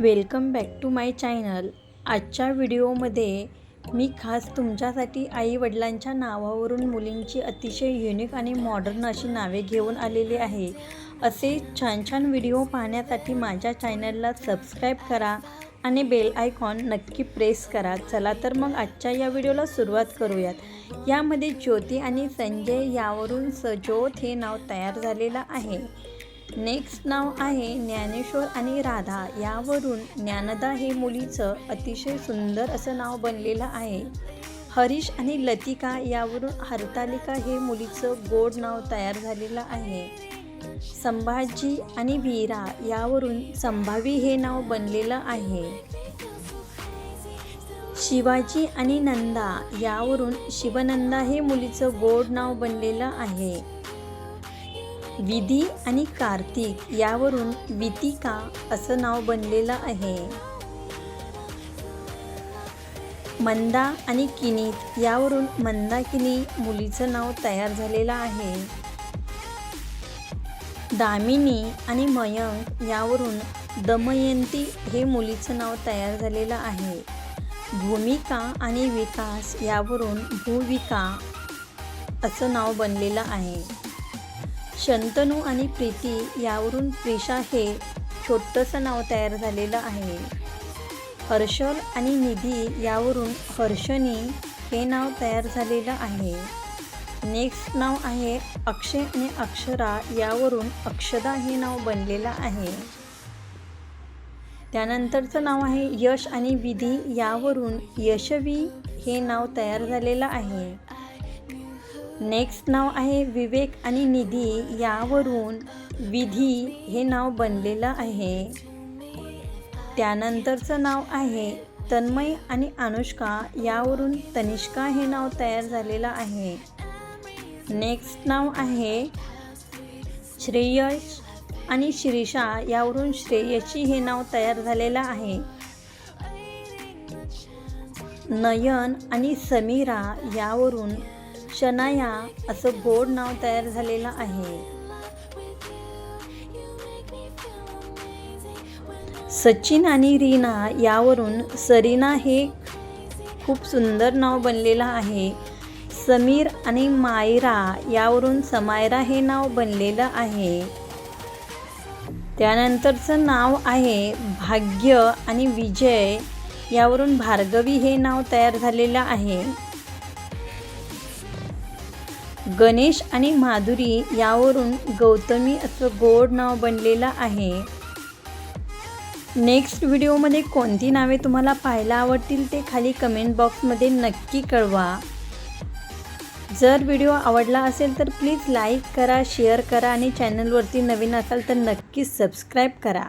Welcome back to my channel. आजच्या व्हिडिओमध्ये मी खास तुमच्यासाठी आई वडिलांच्या नावावरून मुलींची अतिशय युनिक आणि मॉडर्न अशी नावे घेऊन आलेली आहे. असे छान छान व्हिडिओ पाहण्यासाठी माझ्या चॅनलला सबस्क्राईब करा आणि बेल आयकॉन नक्की प्रेस करा. चला तर मग आजच्या या व्हिडिओला सुरुवात करूयात. यामध्ये ज्योती आणि संजय यावरून सजोत हे नाव तयार झालेलं आहे. नेक्स्ट नाव आहे ज्ञानेश्वर आणि राधा. यावरून ज्ञानदा हे मुलीचं अतिशय सुंदर असं नाव बनलेलं आहे. हरीश आणि लतिका यावरून हरतालिका हे मुलीचं गोड नाव तयार झालेलं आहे. संभाजी आणि वीरा यावरून संभावी हे नाव बनलेलं आहे. शिवाजी आणि नंदा यावरून शिवनंदा हे मुलीचं गोड नाव बनलेलं आहे. विधी आणि कार्तिक यावरून वितिका असं नाव बनलेलं आहे. मंदा आणि किनीत यावरून मंदाकिनी मुलीचं नाव तयार झालेलं आहे. दामिनी आणि मयंक यावरून दमयंती हे मुलीचं नाव तयार झालेलं आहे. भूमिका आणि विकास यावरून भूविका असं नाव बनलेलं आहे. शंतनू आणि प्रीती यावरून प्रिशा हे छोटंसं नाव तयार झालेलं आहे. हर्षल आणि निधी यावरून हर्षणी हे नाव तयार झालेलं आहे. नेक्स्ट नाव आहे अक्षय आणि अक्षरा यावरून अक्षदा हे नाव बनलेलं आहे. त्यानंतरचं नाव आहे यश आणि विधी यावरून यशवी हे नाव तयार झालेलं आहे. नेक्स्ट नाव आहे विवेक आणि निधी. यावरून विधी हे नाव बनलेलं आहे. त्यानंतरचं नाव आहे तन्मय आणि अनुष्का. यावरून तनिष्का हे नाव तयार झालेलं आहे. नेक्स्ट नाव आहे श्रेयश आणि शिरीषा. यावरून श्रेयशी हे नाव तयार झालेलं आहे. नयन आणि समीरा. यावरून शनाया असं गोड नाव तयार झालेलं आहे. सचिन आणि रीना यावरून सरीना हे खूप सुंदर नाव बनलेलं आहे. समीर आणि मायरा यावरून समायरा हे नाव बनलेलं आहे. त्यानंतरचं नाव आहे भाग्य आणि विजय यावरून भार्गवी हे नाव तयार झालेलं आहे. गणेश आणि माधुरी यावरून गौतमी असं गोड नाव बनलेलं आहे. नेक्स्ट व्हिडिओमध्ये कोणती नावे तुम्हाला पाहायला आवडतील ते खाली कमेंट बॉक्समध्ये नक्की कळवा. जर व्हिडिओ आवडला असेल तर प्लीज लाईक करा शेअर करा आणि चॅनलवरती नवीन असाल तर नक्कीच सबस्क्राईब करा.